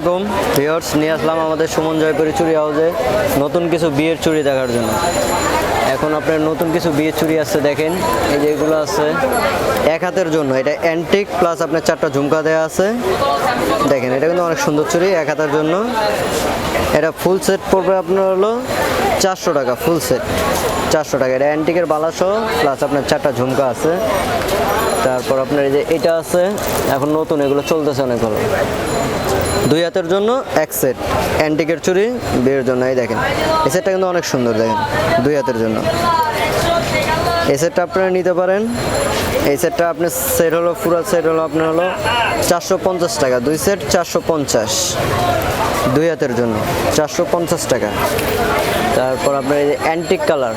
আসসালামাইকুম ভিওর্স নিয়ে আসলাম আমাদের সুমন জয়পুরি চুরি হাউসে নতুন কিছু বিয়ের চুড়ি দেখার জন্য। এখন আপনার নতুন কিছু বিয়ের চুড়ি আছে, দেখেন। এই যে এগুলো আছে, এক হাতের জন্য। এটা অ্যান্টিক প্লাস আপনার চারটা ঝুমকা দেওয়া আছে। দেখেন, এটা কিন্তু অনেক সুন্দর চুড়ি এক হাতের জন্য। এটা ফুল সেট পড়বে আপনার হলো চারশো টাকা ফুল সেট চারশো টাকা। এটা অ্যান্টিকের বালাসহ প্লাস আপনার চারটা ঝুমকা আছে। তারপর আপনার এই যে এটা আছে, এখন নতুন, এগুলো চলতেছে অনেক ভালো। দুই হাতের জন্য এক সেট অ্যান্টিকের চুরি বিয়ের জন্য, এই দেখেন। এই সেটটা কিন্তু অনেক সুন্দর, দেখেন, দুই হাতের জন্য। এই সেটটা আপনারা নিতে পারেন। এই সেটটা আপনার সেট হলো, পুরো সেট হলো আপনার হলো চারশো পঞ্চাশ টাকা। দুই সেট চারশো পঞ্চাশ। দুই হাতের জন্য, চারশো পঞ্চাশ টাকা। তারপর আপনার এই যে antique colour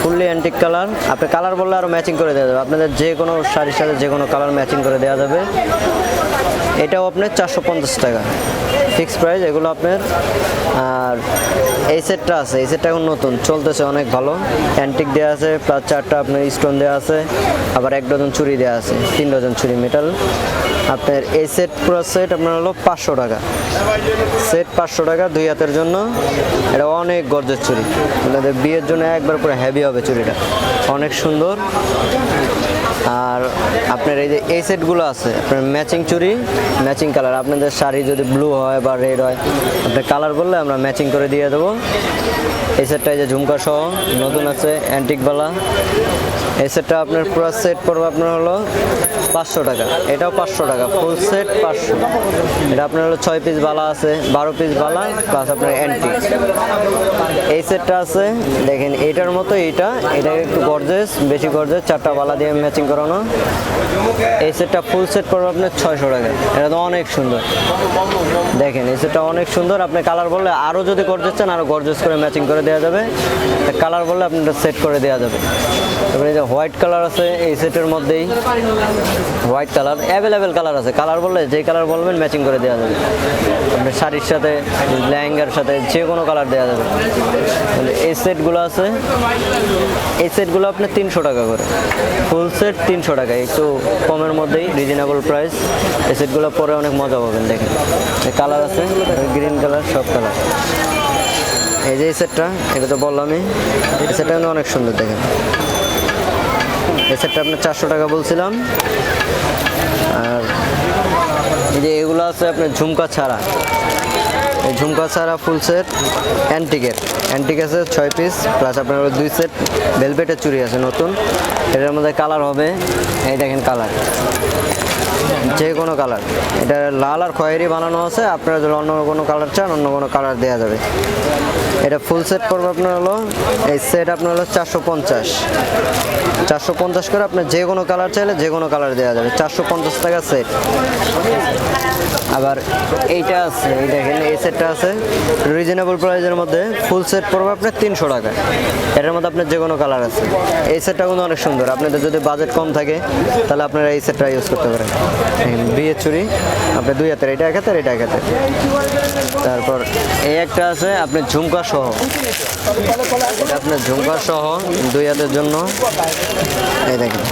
fully antique colour আপনি কালার বললে আরও ম্যাচিং করে দেওয়া যাবে। আপনাদের যে কোনো শাড়ির সাথে যে কোনো কালার ম্যাচিং করে দেওয়া যাবে। এটাও আপনার চারশো পঞ্চাশ টাকা। ফিক্স প্রাইস, এগুলো আপনার, আর এই সেটটা আছে, এই সেটটা এখন নতুন, চলতেছে অনেক ভালো। অ্যান্টিক দেওয়া আছে প্লাস চারটা আপনার স্টোন দেওয়া আছে, আবার এক ডজন চুরি দেওয়া আছে, তিন ডজন চুরি মেটাল আপনার এই সেট পুরো সেট আপনার হলো পাঁচশো টাকা। সেট পাঁচশো টাকা দুই হাতের জন্য, এটা অনেক গর্জের চুরি আপনাদের বিয়ের জন্য একবার পুরো হেভি হবে চুরিটা অনেক সুন্দর। আর আপনার এই যে এই সেটগুলো আছে, আপনার ম্যাচিং চুরি ম্যাচিং কালার আপনাদের শাড়ি যদি ব্লু হয় বা রেড হয়, আপনার কালার বললে আমরা ম্যাচিং করে দিয়ে দেবো। এই সেটটা এই যে ঝুমকা সহ, নতুন আছে অ্যান্টিকবালা এই সেটটা আপনার পুরো সেট পড়বে আপনার হলো পাঁচশো টাকা। এটাও পাঁচশো টাকা ফুল সেট পাঁচশো। এটা আপনার হলো ছয় পিস বালা আছে, বারো পিস বালা প্লাস আপনার অ্যান্টিক এই সেটটা আছে, দেখেন এইটার মতো এইটা এটা একটু গর্জেস বেশি গর্জেস চারটা বালা দিয়ে ম্যাচিং করানো। এই সেটটা ফুল সেট পড়বে আপনার ছয়শো টাকা। এটা তো অনেক সুন্দর। দেখেন, এই সেটটা অনেক সুন্দর। আপনি কালার বললে আরও যদি গর্জেস চান আরও গর্জেস করে ম্যাচিং করে দেওয়া যাবে। কালার বললে আপনার সেট করে দেওয়া যাবে। তারপরে এই যে হোয়াইট কালার আছে, এই সেটের মধ্যেই। হোয়াইট কালার অ্যাভেলেবেল কালার আছে। কালার বললে যে কালার বলবেন ম্যাচিং করে দেওয়া যাবে। আপনার শাড়ির সাথে, লেহেঙ্গার সাথে যে কোনো কালার দেওয়া যাবে। এই সেটগুলো আছে। এই সেটগুলো আপনার তিনশো টাকা করে। ফুল সেট তিনশো টাকা। একটু কমের মধ্যেই রিজনেবল প্রাইস এই সেটগুলো পরে অনেক মজা পাবেন, দেখেন। কালার আছে গ্রিন কালার সব কালার এই যে এই সেটটা এটা তো বললামই। এই সেটটা কিন্তু অনেক সুন্দর, দেখেন। এই সেটটা আপনার চারশো টাকা বলছিলাম। আর এই যে এগুলো আছে আপনার ঝুমকা ছাড়া। এই ঝুমকা ছাড়া ফুল সেট অ্যান্টিকের অ্যান্টিক আছে ছয় পিস প্লাস আপনার দুই সেট ভেলভেটের চুরি আছে নতুন। এটার মধ্যে কালার হবে। এই দেখেন কালার যে কোনো কালার। এটা লাল আর খয়েরি বানানো আছে, আপনারা যদি অন্য কোনো কালার চান, অন্য কোনো কালার দেওয়া যাবে। এটা ফুল সেট পড়বে আপনার হলো, এই সেট আপনার হলো চারশো পঞ্চাশ। চারশো পঞ্চাশ করে আপনার যে কোনো কালার চাইলে যে কোনো কালার দেওয়া যাবে, চারশো পঞ্চাশ টাকা সেট আবার এইটা আছে, এই দেখেন, এই সেটটা আছে। রিজনেবল প্রাইসের মধ্যে ফুল সেট পড়বে আপনার তিনশো টাকা। এটার মধ্যে আপনার যে কোনো কালার আছে। এই সেটটা কিন্তু অনেক সুন্দর। আপনাদের যদি বাজেট কম থাকে, তাহলে আপনারা এই সেটটা ইউজ করতে পারেন। বিয়ের চুরি আপনার দুই হাতের, এটা এক হাতের, এটা এক হাতের। তারপর এই একটা আছে আপনি ঝুমকা সহ। আপনার ঝুমকা সহ দুই হাতের জন্য। এই দেখেন।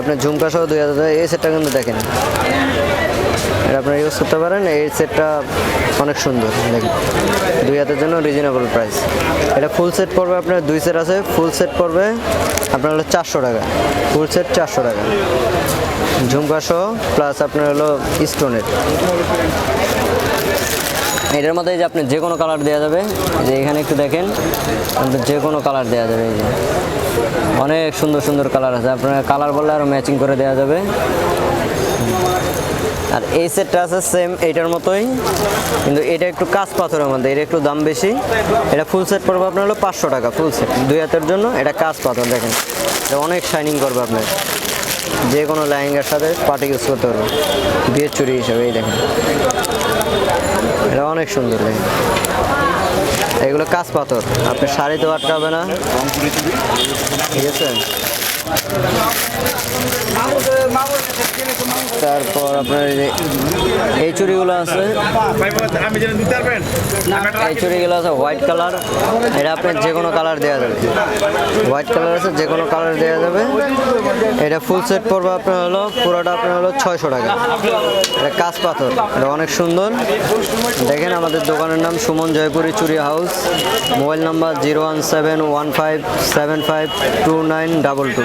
আপনার ঝুমকা সহ দুই হাজার এই সেটটা কিন্তু দেখেন। এটা আপনারা ইউজ করতে পারেন। এই সেটটা অনেক সুন্দর দুই হাতের জন্য রিজনেবল প্রাইস এটা ফুল সেট পড়বে আপনার, দুই সেট আছে ফুল সেট পড়বে আপনার হলো চারশো টাকা। ফুল সেট চারশো টাকা। ঝুমকা সহ প্লাস আপনার হলো স্টোনের এটার মধ্যে যে আপনি যে কোনো কালার দেওয়া যাবে যে এখানে একটু দেখেন যে কোনো কালার দেওয়া যাবে, এই যে। অনেক সুন্দর সুন্দর কালার আছে। আপনার কালার বললে আরও ম্যাচিং করে দেওয়া যাবে। আর এই সেটটা আছে সেম এইটার মতোই, কিন্তু এটা একটু কাঁচ পাথরের মধ্যে, এটা একটু দাম বেশি। এটা ফুল সেট পড়বে আপনার হলো পাঁচশো টাকা ফুল সেট দুই হাতের জন্য এটা কাঁচ পাথর, দেখেন। এটা অনেক শাইনিং করবে আপনার। যে কোনো লেহেঙ্গার সাথে পার্টি ইউজ করতে পারবে বিয়ের চুরি হিসাবে, এই দেখেন। এটা অনেক সুন্দর, দেখেন। এগুলো কাঁচ পাথর আপনার শাড়িতেও আটকাবে না। ঠিক আছে? তারপর আপনার এই চুড়িগুলো আছে। এই চুড়িগুলো আছে হোয়াইট কালার। এটা আপনার যে কোনো কালার দেওয়া যাবে। হোয়াইট কালার আছে, যে কোনো কালার দেওয়া যাবে। এটা ফুল সেট পড়বে আপনার হলো, পুরোটা আপনার হলো ছয়শো টাকা। এটা কাঁচ পাথর, এটা অনেক সুন্দর। দেখেন আমাদের দোকানের নাম সুমন জয়পুরি চুরি house. Mobile number zero one seven one five seven five two nine double two.